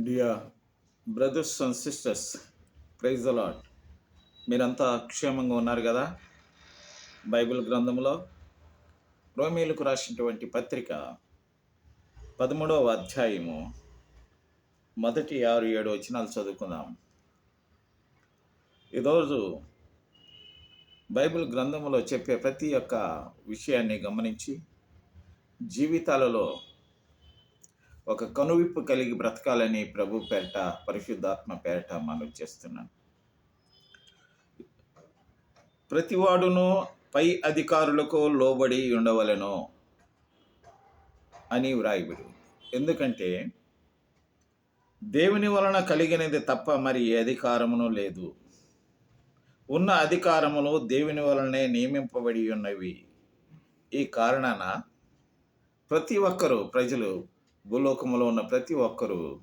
Dear brothers and sisters praise allot మీరంతా క్షేమంగా ఉన్నారు కదా? బైబిల్ గ్రంథంలో రోమేలకు రాసినటువంటి పత్రిక పదమూడవ అధ్యాయము మొదటి ఆరు ఏడు వచనాలు చదువుకుందాం. ఈరోజు బైబిల్ గ్రంథంలో చెప్పే ప్రతి ఒక్క విషయాన్ని గమనించి జీవితాలలో ఒక కనువిప్పు కలిగి బ్రతకాలని ప్రభు పేరట పరిశుద్ధాత్మ పేరట మనం చేస్తున్నాను. ప్రతివాడును పై అధికారులకు లోబడి ఉండవలను అని వ్రాయబడి ఎందుకంటే దేవుని వలన కలిగినది తప్ప మరి ఏ అధికారమును లేదు. ఉన్న అధికారములు దేవుని వలనే నియమింపబడి ఉన్నవి. ఈ కారణాన ప్రతి ఒక్కరూ ప్రజలు భూలోకములో ఉన్న ప్రతి ఒక్కరూ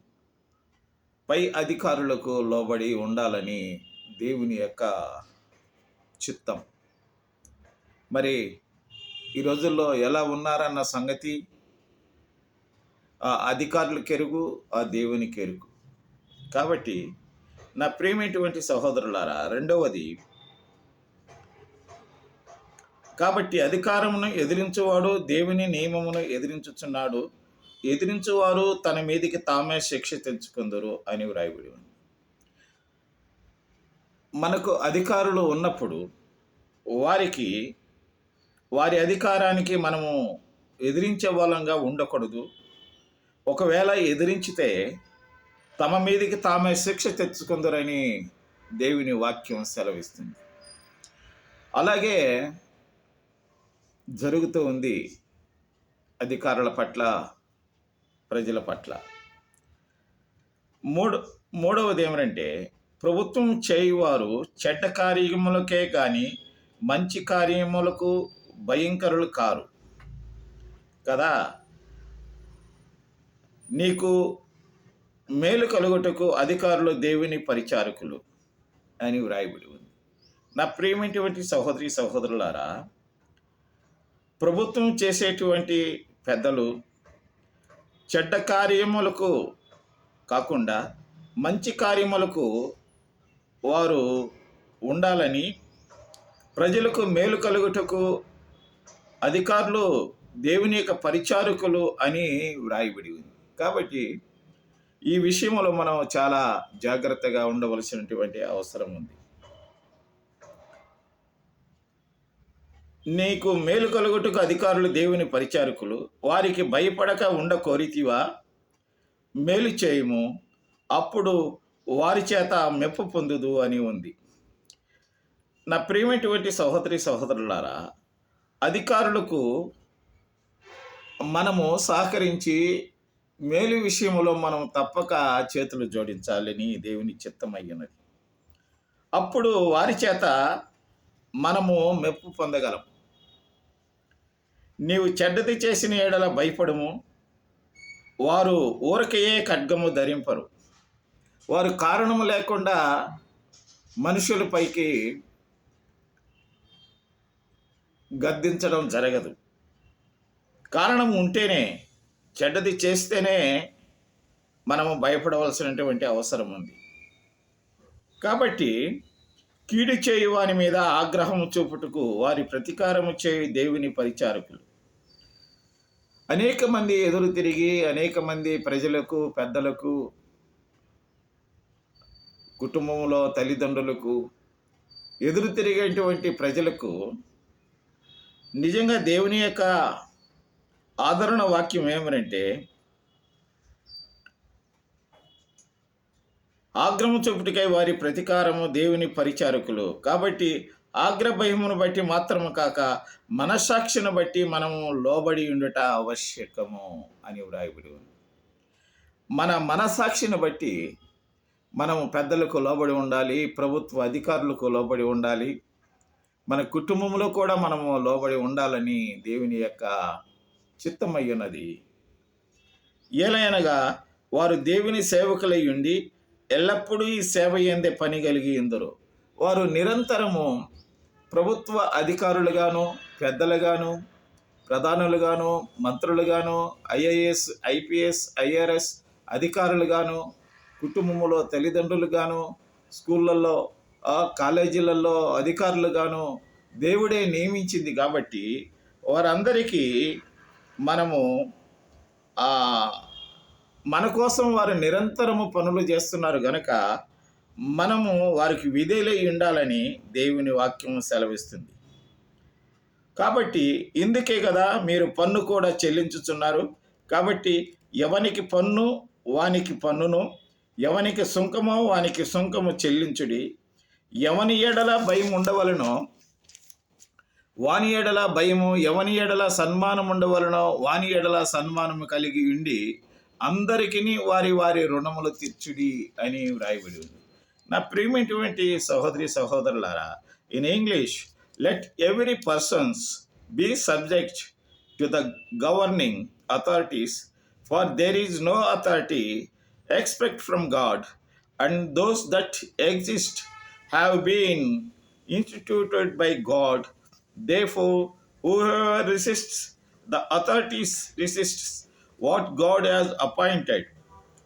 పై అధికారులకు లోబడి ఉండాలని దేవుని యొక్క చిత్తం. మరి ఈ రోజుల్లో ఎలా ఉన్నారన్న సంగతి ఆ అధికారులకు ఎరుగు ఆ దేవునికి ఎరుగు కాబట్టి నా ప్రేమేటువంటి సహోదరులారా రెండవది కాబట్టి అధికారమును ఎదిరించువాడు దేవుని నియమమును ఎదిరించుచున్నాడు ఎదిరించువారు తన మీదికి తామే శిక్ష తెచ్చుకుందరు అని వ్రాయబడి ఉంది. మనకు అధికారులు ఉన్నప్పుడు వారికి వారి అధికారానికి మనము ఎదిరించే వాళ్ళంగా ఉండకూడదు. ఒకవేళ ఎదిరించితే తమ మీదికి తామే శిక్ష తెచ్చుకుందరని దేవుని వాక్యం సెలవిస్తుంది. అలాగే జరుగుతూ ఉంది అధికారుల పట్ల ప్రజల పట్ల. మూడు మూడవది ఏమిటంటే ప్రభుత్వం చేయువారు చెడ్డ కార్యములకే కానీ మంచి కార్యములకు భయంకరులు కారు. కదా? నీకు మేలు కలుగుటకు అధికారులు దేవుని పరిచారకులు అని వ్రాయబడి ఉంది. నా ప్రియమైనటువంటి సహోదరి సహోదరులారా ప్రభుత్వం చేసేటువంటి పెద్దలు చెడ్డ కార్యములకు కాకుండా మంచి కార్యములకు వారు ఉండాలని ప్రజలకు మేలు కలుగుటకు అధికారులు దేవుని యొక్క పరిచారకులు అని వ్రాయబడి ఉంది. కాబట్టి ఈ విషయంలో మనం చాలా జాగ్రత్తగా ఉండవలసినటువంటి అవసరం ఉంది. నీకు మేలు కలుగుటకు అధికారులు దేవుని పరిచారకులు. వారికి భయపడక ఉండ కోరితివా? మేలు చేయము. అప్పుడు వారి చేత మెప్పు పొందుదు అని ఉంది. నా ప్రియమైనటువంటి సహోదరి సహోదరులారా అధికారులకు మనము సహకరించి మేలు విషయంలో మనం తప్పక చేతులు జోడించాలని దేవుని చిత్తమయ్యున్నది. అప్పుడు వారి చేత మనము మెప్పు పొందగలం నీవు చెడ్డది చేసిన ఏడల భయపడము. వారు ఊరకయే ఖడ్గము ధరింపరు. వారు కారణము లేకుండా మనుషులపైకి గద్దించడం జరగదు. కారణం ఉంటేనే చెడ్డది చేస్తేనే మనము భయపడవలసినటువంటి అవసరం ఉంది. కాబట్టి కీడు చేయు వాని మీద ఆగ్రహము చూపుటకు వారి ప్రతీకారము చేయు దేవుని పరిచారకులు. అనేక మంది ఎదురు తిరిగి అనేక మంది ప్రజలకు పెద్దలకు కుటుంబంలో తల్లిదండ్రులకు ఎదురు తిరిగేటువంటి ప్రజలకు నిజంగా దేవుని యొక్క ఆదరణ వాక్యం ఏమనంటే ఆగ్రహము చూపుటికై వారి ప్రతీకారము దేవుని పరిచారకులు. కాబట్టి ఆగ్రభయమును బట్టి మాత్రము కాక మనస్సాక్షిని బట్టి మనము లోబడి ఉండుట ఆవశ్యకము అని వ్రాయబడి ఉంది. మన మనస్సాక్షిని బట్టి మనము పెద్దలకు లోబడి ఉండాలి ప్రభుత్వ అధికారులకు లోబడి ఉండాలి మన కుటుంబంలో కూడా మనము లోబడి ఉండాలని దేవుని యొక్క చిత్తమయ్యున్నది ఉన్నది. ఏలైనగా వారు దేవుని సేవకులై ఉండి ఎల్లప్పుడూ ఈ సేవ ఎందే పని కలిగి ఎందరు వారు నిరంతరము ప్రభుత్వ అధికారులుగాను పెద్దలుగాను ప్రధానులుగాను మంత్రులుగాను ఐఏఎస్ ఐపీఎస్ ఐఆర్ఎస్ అధికారులుగాను కుటుంబంలో తల్లిదండ్రులుగాను స్కూళ్ళల్లో కాలేజీలలో అధికారులుగాను దేవుడే నియమించింది కాబట్టి వారందరికీ మనము మన కోసం వారు నిరంతరము పనులు చేస్తున్నారు గనక మనము వారికి విధేలై ఉండాలని దేవుని వాక్యం సెలవిస్తుంది. కాబట్టి ఇందుకే కదా మీరు పన్ను కూడా చెల్లించుచున్నారు. కాబట్టి ఎవనికి పన్ను వానికి పన్నును ఎవనికి సుంకమో వానికి సుంకము చెల్లించుడి. ఎవని ఎడల భయం ఉండవలనో వాని ఎడల భయము ఎవని ఎడల సన్మానం ఉండవలనో వాని ఎడల సన్మానము కలిగి ఉండి అందరికీ వారి వారి రుణములు తీర్చుడి అని వ్రాయబడి ఉంది నా ప్రియమైనటువంటి సహోదరి సహోదరులారా in English let every persons be subject to the governing authorities for there is no authority expect from God and those that exist have been instituted by God. Therefore, whoever resists the authorities resists what God has appointed,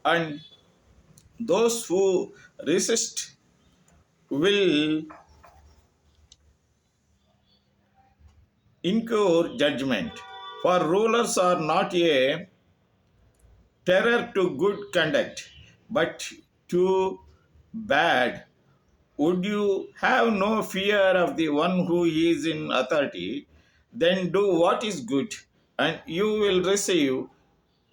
and those who resist will incur judgment. For rulers are not a terror to good conduct, but to bad. Would you have no fear of the one who is in authority? Then do what is good, and you will receive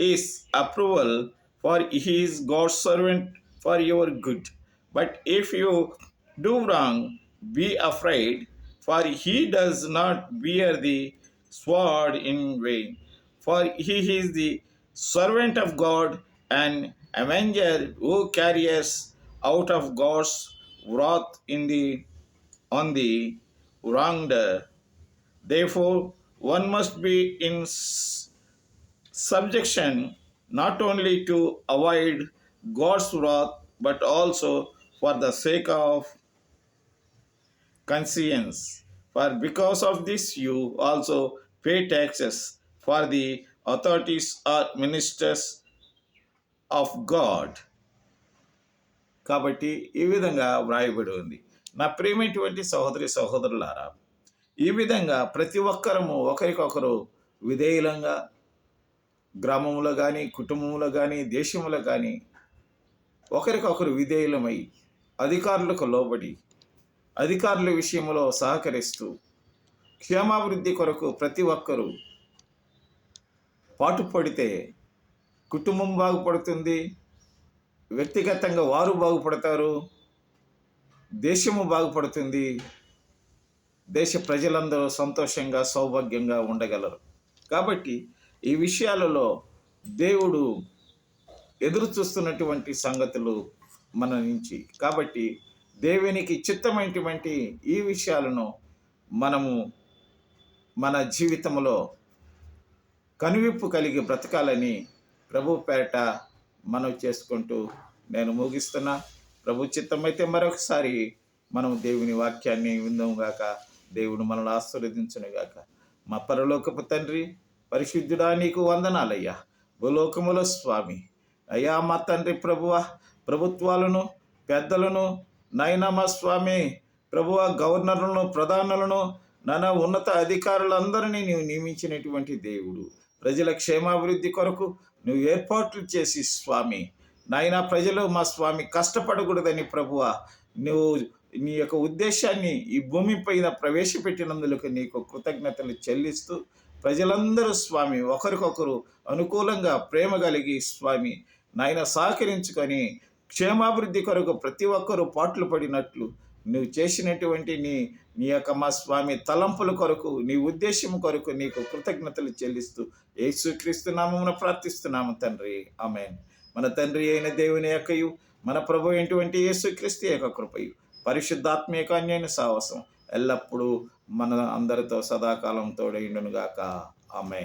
his approval, for he is God's servant for your good. But if you do wrong, be afraid, for he does not bear the sword in vain. For he is the servant of God, an avenger who carries out of God's wrath in the on the wrongdoer. Therefore, one must be in subjection not only to avoid God's wrath but also for the sake of conscience. For because of this, you also pay taxes, for the authorities are ministers of God. కాబట్టి ఈ విధంగా వ్రాయబడి ఉంది నా ప్రియమైనటువంటి సహోదరి సహోదరులారా ఈ విధంగా ప్రతి ఒక్కరము ఒకరికొకరు విధేయులంగా గ్రామంలో కానీ కుటుంబంలో కానీ దేశంలో కానీ ఒకరికొకరు విధేయులమై అధికారులకు లోబడి అధికారుల విషయంలో సహకరిస్తూ క్షేమాభివృద్ధి కొరకు ప్రతి ఒక్కరూ పాటుపడితే కుటుంబం బాగుపడుతుంది వ్యక్తిగతంగా వారు బాగుపడతారు దేశము బాగుపడుతుంది దేశ ప్రజలందరూ సంతోషంగా సౌభాగ్యంగా ఉండగలరు. కాబట్టి ఈ విషయాలలో దేవుడు ఎదురు చూస్తున్నటువంటి సంగతులు మన నుంచి. కాబట్టి దేవునికి చిత్తమైనటువంటి ఈ విషయాలను మనము మన జీవితంలో కనువిప్పు కలిగి బ్రతకాలని ప్రభు పేరట మనం చేసుకుంటూ నేను ముగిస్తున్నా. ప్రభు చిత్తమైతే మరొకసారి మనం దేవుని వాక్యాన్ని విందాంగాక దేవుడు మనల్ని ఆశీర్వదించునుగాక మా పరలోకపు తండ్రి పరిశుద్ధుడా నీకు వందనాలయ్యా. భూలోకముల స్వామి. అయ్యా మా తండ్రి ప్రభువ ప్రభుత్వాలను పెద్దలను నైనా మా స్వామి ప్రభువ గవర్నర్లను ప్రధానులను నానా ఉన్నత అధికారులందరినీ నీవు నియమించినటువంటి దేవుడు. ప్రజల క్షేమాభివృద్ధి కొరకు నువ్వు ఏర్పాట్లు చేసి స్వామి. నాయనా ప్రజలు మా స్వామి కష్టపడకూడదని ప్రభువ నువ్వు నీ యొక్క ఉద్దేశాన్ని ఈ భూమి పైన ప్రవేశపెట్టినందులకు నీకు కృతజ్ఞతలు చెల్లిస్తూ ప్రజలందరూ స్వామి ఒకరికొకరు అనుకూలంగా ప్రేమ కలిగి స్వామి నాయన సహకరించుకొని క్షేమాభివృద్ధి కొరకు ప్రతి ఒక్కరూ పాటలు పడినట్లు నువ్వు చేసినటువంటి నీ నీ యొక్క మా స్వామి తలంపుల కొరకు నీ ఉద్దేశం కొరకు నీకు కృతజ్ఞతలు చెల్లిస్తూ యేసుక్రీస్తు నామమున ప్రార్థిస్తున్నాము తండ్రి. ఆమెన్. మన తండ్రి అయిన దేవుని యొక్కయు మన ప్రభు అయినటువంటి యేసుక్రీస్తు యొక్క కృపయు పరిశుద్ధాత్మ యొక్క అన్యైన సాహసం ఎల్లప్పుడూ మన అందరితో సదాకాలం తోడైండునుగాక ఆమె